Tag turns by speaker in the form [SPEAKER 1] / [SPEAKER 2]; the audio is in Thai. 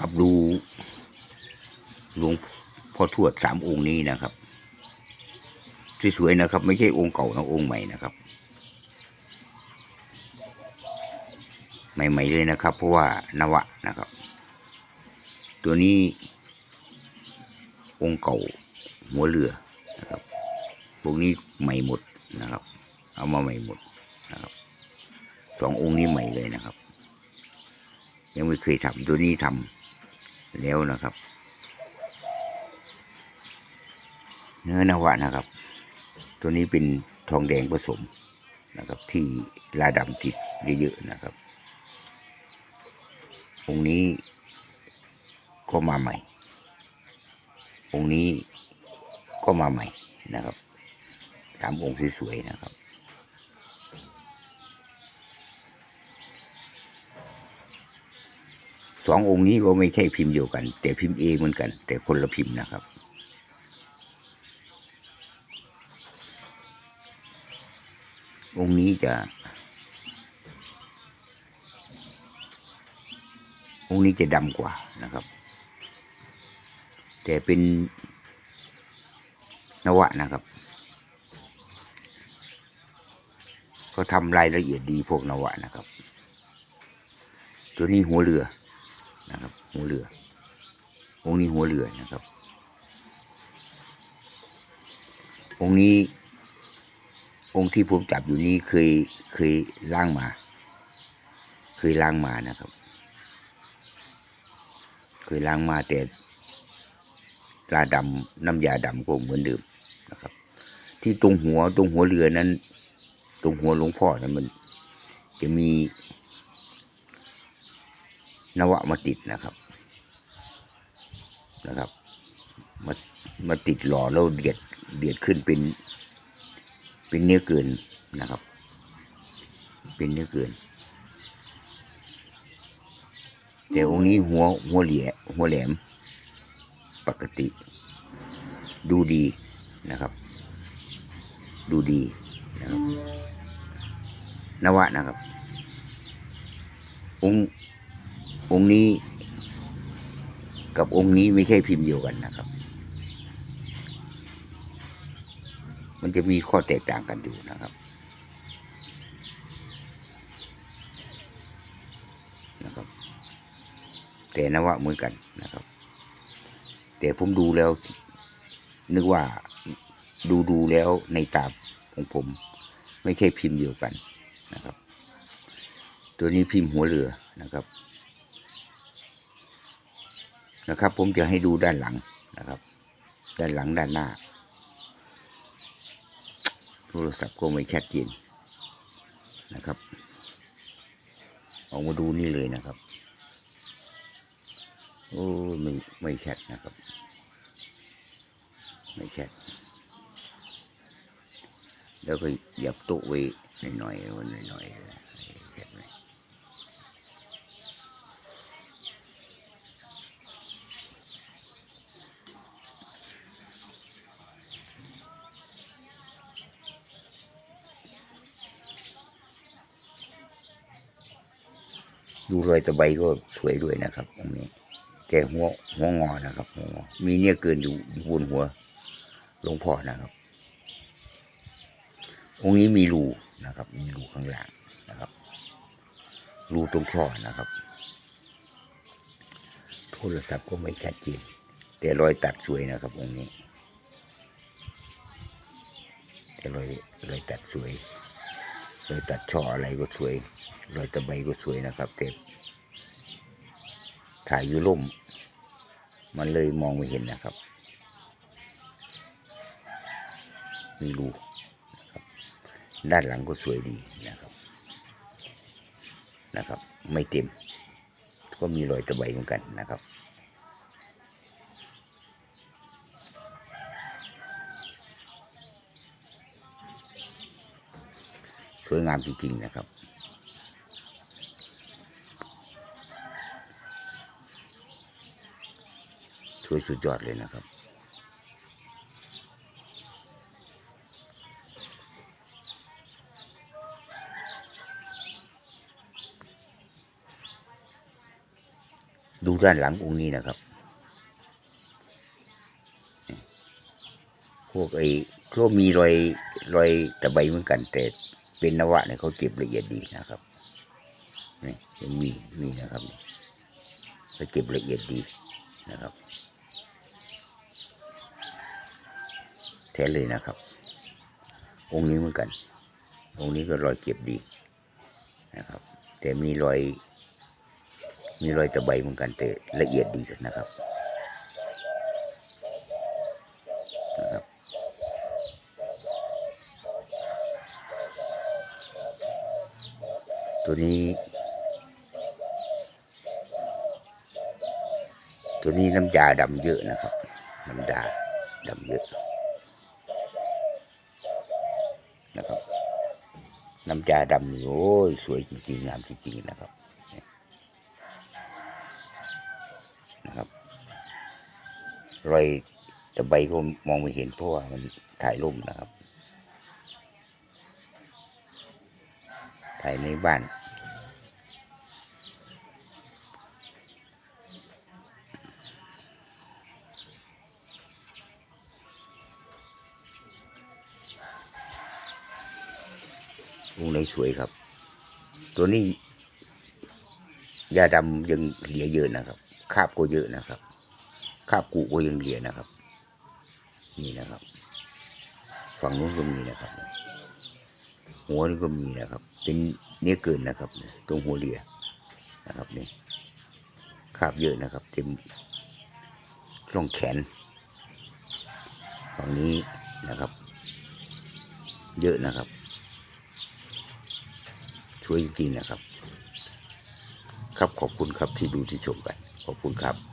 [SPEAKER 1] กับดูหลวงพ่อทวดสามองค์นี้นะครับสวยๆนะครับ ไม่ใช่องค์เก่านะองค์ใหม่นะครับ ใหม่ๆเลยนะครับ เพราะว่านวะนะครับ ตัวนี้องค์เก่าหัวเรือนะครับพวกนี้ใหม่หมดนะครับ เอามาใหม่หมดนะครับสององค์นี้ใหม่เลยนะครับ ยังไม่เคยทำตัวนี้ทำ แล้วนะครับ เนื้อนวะนะครับ ตัวนี้เป็นทองแดงผสมนะครับ ที่ลาดำติดเยอะๆนะครับองค์นี้ก็มาใหม่ องค์นี้ก็มาใหม่นะครับสามองค์สวยๆนะครับ สององค์นี้ก็ไม่ใช่พิมพ์เดียวกัน แต่พิมพ์เอเหมือนกัน แต่คนละพิมพ์นะครับ องค์นี้จะ องค์นี้จะดำกว่านะครับ แต่เป็นนวะนะครับเขาทำรายละเอียดดีพวกนวะนะครับ ตัวนี้หัวเรือ นะครับหัวเรือองค์นี้หัวเรือนะครับ องค์นี้ องค์ที่ผมจับอยู่นี้เคยเคยล้างมา เคยล้างมานะครับ เคยล้างมาแต่ลาดำน้ำยาดำก็เหมือนเดิมนะครับ ที่ตรงหัวตรงหัวเรือนั้น ตรงหัวหลวงพ่อนั้นมันจะมี นวะมาติดนะครับนะครับ มามาติดหล่อแล้วเดียดเดียดขึ้นเป็น เป็นเนื้อเกินนะครับ เป็นเนื้อเกิน แต่องค์นี้หัวหัวเหลี่ยหัวแหลม ปกติ ดูดีนะครับ ดูดีนะครับนวะนะครับองค์ องค์นี้ กับองค์นี้ไม่ใช่พิมพ์เดียวกันนะครับ มันจะมีข้อแตกต่างกันอยู่นะครับนะครับ แต่นวะเหมือนกันนะครับ แต่ผมดูแล้ว นึกว่าดูดูแล้วในตาของผม ไม่ใช่พิมพ์เดียวกันนะครับ ตัวนี้พิมพ์หัวเรือนะครับ นะครับ ผมจะให้ดูด้านหลังนะครับ ด้านหลังด้านหน้า โทรศัพท์ก็ไม่ชัดเจนนะครับออกมาดูนี่เลยนะครับ โอ้ไม่ไม่ชัดนะครับ ไม่ชัดแล้วก็หยับโต๊ะไว้หน่อยๆหน่อยๆเลยแค่นี้ ดูรอยตะไบก็สวยด้วยนะครับตรงนี้แต่หัวหัวงอนะครับหัวงอมีเนี่ยเกินอยู่อยู่บนหัวหลวงพ่อนะครับ องค์นี้มีรูนะครับ มีรูข้างหล่างนะครับรูตรงช่อนะครับ โทรศัพท์ก็ไม่ชัดเจนแต่รอยตัดสวยนะครับองค์นี้แต่รอยรอยตัดสวย รอยตัดช่ออะไรก็สวยรอยตะไบก็สวยนะครับแต่ถ่ายอยู่ร่ม มันเลยมองไม่เห็นนะครับมีรูนะครับ ด้านหลังก็สวยดีนะครับนะครับ ไม่เต็ม ก็มีรอยตะไบเหมือนกันนะครับ วยงามจริง ๆ นะครับ สวยสุดยอดเลยนะครับ ดูด้านหลังองค์นี้นะครับพวกไอ้ก็มีรอยรอยตะไบเหมือนกันแต่ เป็นนวะเนี่ยเขาเก็บละเอียดดีนะครับนี่ยังมีมีนะครับเขาเก็บละเอียดดีนะครับแท้เลยนะครับ องค์นี้เหมือนกัน องค์นี้ก็รอยเก็บดีนะครับ แต่มีรอย มีรอยตะไบเหมือนกันแต่ละเอียดดีนะครับ ตัวนี้ ตัวนี้น้ำยาดำเยอะนะครับ น้ำยาดำเยอะนะครับ น้ำยาดำนี่โอ้ยสวยจริงๆงามจริงๆนะครับนะครับรอยตะไบก็มองไม่เห็นเพราะว่ามันถ่ายรูปนะครับถ่ายในบ้าน องค์ไหนสวยครับ ตัวนี้ยาดำยังเหลือเยอะนะครับ คาบก็เยอะนะครับ คาบกูก็ยังเหลือนะครับ นี่นะครับ ฝั่งนู้นก็มีนะครับ หัวนี่ก็มีนะครับ เป็นเนื้อเกินนะครับ ตรงหัวเรือนะครับนี่คาบเยอะนะครับ เต็มร่องแขนฝั่งนี้นะครับ เยอะนะครับ วยจริงๆนะครับ ครับขอบคุณครับที่ดูที่ชมกัน ขอบคุณครับ